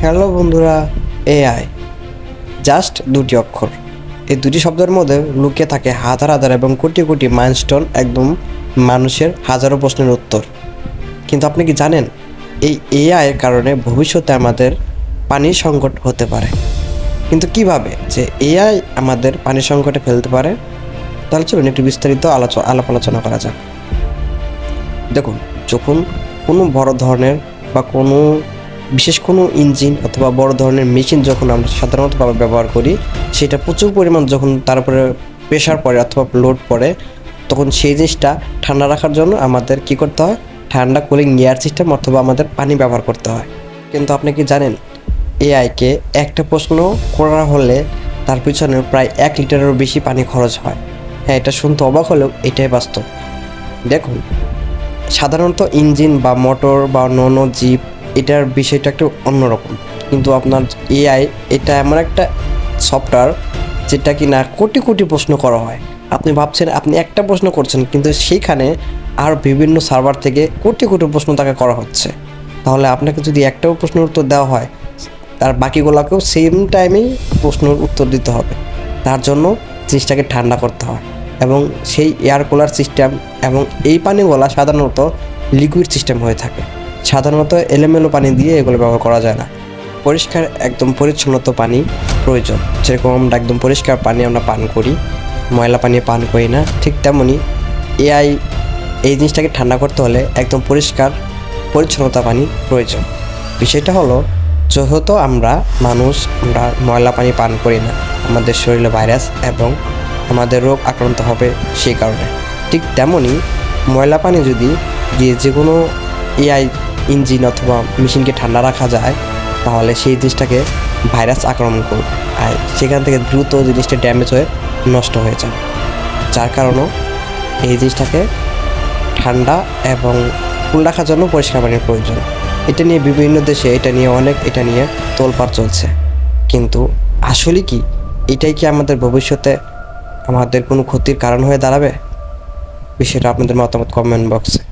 Hello বন্ধুরা AI just দুটি অক্ষর। এই দুটি শব্দের মধ্যে লুকিয়ে থাকে হাজার হাজার এবং কোটি কোটি মাইলস্টোন একদম মানুষের হাজারো প্রশ্নের উত্তর। কিন্তু আপনি কি জানেন, এই এআই এর কারণে ভবিষ্যতে আমাদের পানির সংকট হতে পারে? কিন্তু কীভাবে যে এআই আমাদের পানির সংকটে ফেলতে পারে? তাহলে চলুন একটু বিস্তারিত আলোচনা আলাপ আলোচনা করা যাক। দেখুন, যখন কোনো বড় ধরনের বা কোনো বিশেষ কোনো ইঞ্জিন অথবা বড় ধরনের মেশিন যখন আমরা সাধারণতভাবে ব্যবহার করি, সেটা প্রচুর পরিমাণ যখন তার উপরে প্রেশার পড়ে অথবা লোড পড়ে, তখন সেই জিনিসটা ঠান্ডা রাখার জন্য আমাদের কি করতে হয়? ঠান্ডা কুলিং এয়ার সিস্টেম অথবা আমাদের পানি ব্যবহার করতে হয়। কিন্তু আপনি কি জানেন এআইকে একটা প্রশ্ন করা হলে তার পিছনে প্রায় এক লিটারেরও বেশি পানি খরচ হয়। হ্যাঁ এটা শুনতে অবাক হলেও এটাই বাস্তব। দেখুন, সাধারণত ইঞ্জিন বা মোটর বা অন্য জিপ এটার বিষয়টা একটু অন্যরকম। কিন্তু আপনার এআই এটা এমন একটা সফটওয়্যার যেটা কি না কোটি কোটি প্রশ্ন করা হয়। আপনি ভাবছেন, আপনি একটা প্রশ্ন করছেন, কিন্তু সেইখানে আর বিভিন্ন সার্ভার থেকে কোটি কোটি প্রশ্ন তাকে করা হচ্ছে। তাহলে আপনাকে যদি একটাও প্রশ্নের উত্তর দেওয়া হয়, তার বাকিগুলোকেও সেম টাইমেই প্রশ্নের উত্তর দিতে হবে। তার জন্য জিনিসটাকে ঠান্ডা করতে হয়। এবং সেই এয়ার কুলার সিস্টেম এবং এই পানিগুলা সাধারণত লিকুইড সিস্টেম হয়ে থাকে। সাধারণত এলোমেলো পানি দিয়ে এগুলো ব্যবহার করা যায় না। পরিষ্কার একদম পরিচ্ছন্নত পানি প্রয়োজন। যেরকম আমরা একদম পরিষ্কার পানি আমরা পান করি, ময়লা পানি পান করি না, ঠিক তেমনই এআই এই জিনিসটাকে ঠান্ডা করতে হলে একদম পরিষ্কার পরিচ্ছন্নতা পানি প্রয়োজন। বিষয়টা হলো, যেহেতু আমরা মানুষ, আমরা ময়লা পানি পান করি না, আমাদের শরীরে ভাইরাস এবং আমাদের রোগ আক্রান্ত হবে সেই কারণে। ঠিক তেমনই ময়লা পানি যদি দিয়ে যে কোনো এআই ইঞ্জিন অথবা মেশিনকে ঠান্ডা রাখা যায়, তাহলে সেই জিনিসটাকে ভাইরাস আক্রমণ করবে। আর সেখান থেকে দ্রুত জিনিসটা ড্যামেজ হয়ে নষ্ট হয়ে যাবে। যার কারণেও এই জিনিসটাকে ঠান্ডা এবং কুল রাখার জন্য পরিষ্কার পানির প্রয়োজন। এটা নিয়ে বিভিন্ন দেশে এটা নিয়ে অনেক, এটা নিয়ে তোলপাড় চলছে। কিন্তু আসলে কি, এটাই কি আমাদের ভবিষ্যতে আমাদের কোনো ক্ষতির কারণ হয়ে দাঁড়াবে? বিষয়টা আপনাদের মতামত কমেন্ট বক্সে